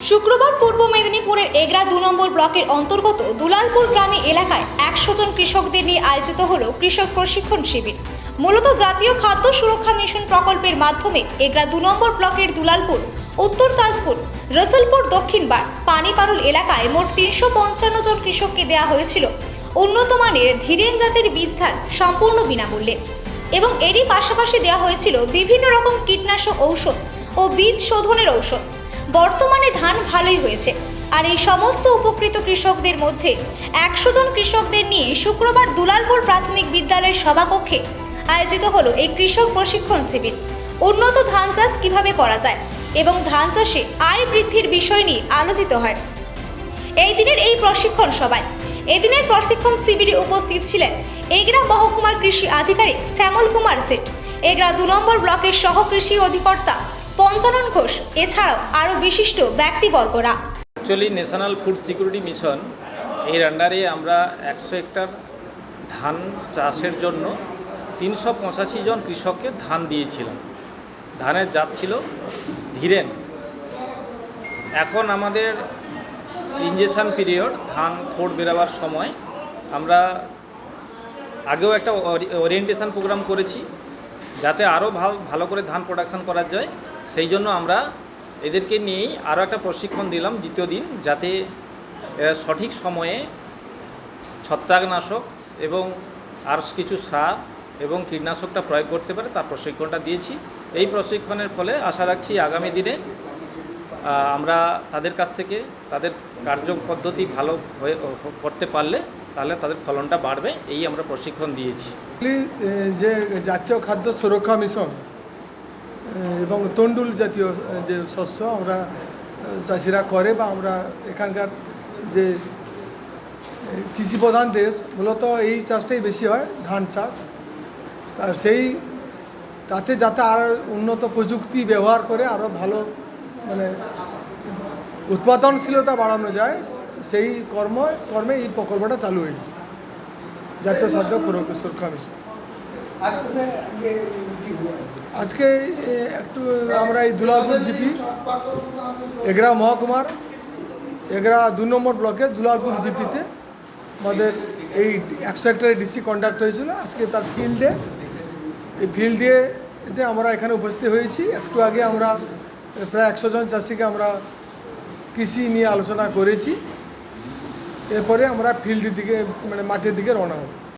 শুক্রবার পূর্ব মেদিনীপুরের এগরা দু নম্বর ব্লকের অন্তর্গত দুলালপুর গ্রামে এলাকায় একশো জন কৃষকদের নিয়ে আয়োজিত হল কৃষক প্রশিক্ষণ শিবির। মূলত জাতীয় খাদ্য সুরক্ষা মিশন প্রকল্পের মাধ্যমে এগরা দু নম্বর ব্লকের দুলালপুর, উত্তর তাজপুর, রসুলপুর দক্ষিণবার পানিপারুল এলাকায় মোট তিনশো পঞ্চান্ন জন কৃষককে দেওয়া হয়েছিল। উন্নত মানের ধীরেন জাতের বীজ ধান সম্পূর্ণ বিনামূল্যে। এবং এরই পাশাপাশি দেওয়া হয়েছিল বিভিন্ন রকম কীটনাশক ঔষধ ও বীজ শোধনের ঔষধ। বর্তমানে ধান ভালোই হয়েছে। আর এই সমস্ত উপকৃত কৃষকদের মধ্যে একশো জন কৃষকদের নিয়ে শুক্রবার দুলালপুর প্রাথমিক বিদ্যালয়ের সভাকক্ষে আয়োজিত হলো এই কৃষক প্রশিক্ষণ শিবির। উন্নত ধান চাষ কীভাবে করা যায় এবং ধান চাষে আয় বৃদ্ধির বিষয় নিয়ে আলোচিত হয়। এই দিনের এই প্রশিক্ষণ সভায় এদিনের প্রশিক্ষণ শিবিরে উপস্থিত ছিলেন এগরা মহকুমার কৃষি আধিকারিক শ্যামল কুমার সেট এগরা দু নম্বর ব্লকের সহ কৃষি অধিকর্তা পঞ্চানন ঘোষ, এছাড়াও আরও বিশিষ্ট ব্যক্তিবর্গরা। Actually national food security mission, এর আন্ডারে আমরা একশো হেক্টর ধান চাষের জন্য তিনশো পঁচাশি জন কৃষককে ধান দিয়েছিলাম। ধানের জাত ছিল ধীরেন। এখন আমাদের ইঞ্জেকশন পিরিয়ড ধান থোড় বেরোবার সময়, আমরা আগেও একটা ওরিয়েন্টেশন প্রোগ্রাম করেছি, যাতে আরও ভালো ভালো করে ধান প্রোডাকশন করা যায়। সেই জন্য আমরা এদেরকে নিয়েই আরও একটা প্রশিক্ষণ দিলাম দ্বিতীয় দিন, যাতে সঠিক সময়ে ছত্রাকনাশক এবং আর কিছু সার এবং কীটনাশকটা প্রয়োগ করতে পারে, তার প্রশিক্ষণটা দিয়েছি। এই প্রশিক্ষণের ফলে আশা রাখছি আগামী দিনে আমরা তাদের কাছ থেকে তাদের কার্য পদ্ধতি ভালো হয়ে করতে পারলে তাহলে তাদের ফলনটা বাড়বে, এই আমরা প্রশিক্ষণ দিয়েছি। যে জাতীয় খাদ্য সুরক্ষা মিশন এবং তন্ডুল জাতীয় যে শস্য আমরা চাষিরা করে বা আমরা এখানকার যে এ, কৃষি প্রধান দেশ মূলত এই চাষটাই বেশি হয় ধান চাষ। আর সেই তাতে যাতে আর উন্নত প্রযুক্তি ব্যবহার করে আরও ভালো মানে উৎপাদনশীলতা বাড়ানো যায় সেই কর্ম কর্মে এই প্রকল্পটা চালু হয়েছে। জাতীয় খাদ্য সুরক্ষা মিশন আজকে একটু, আমরা এই দুলালপুর জিপি, এগরা মহকুমার, এগরা দু নম্বর ব্লকে দুলালপুর জিপিতে আমাদের এই একশো হেক্টরের ডিসি কন্ডাক্ট হয়েছিল। আজকে তার ফিল্ডে, এই ফিল্ডে আমরা এখানে উপস্থিত হয়েছি। একটু আগে আমরা প্রায় একশো জন চাষিকে আমরা কৃষি নিয়ে আলোচনা করেছি। এরপরে আমরা ফিল্ডের দিকে মানে মাঠের দিকে রওনা হব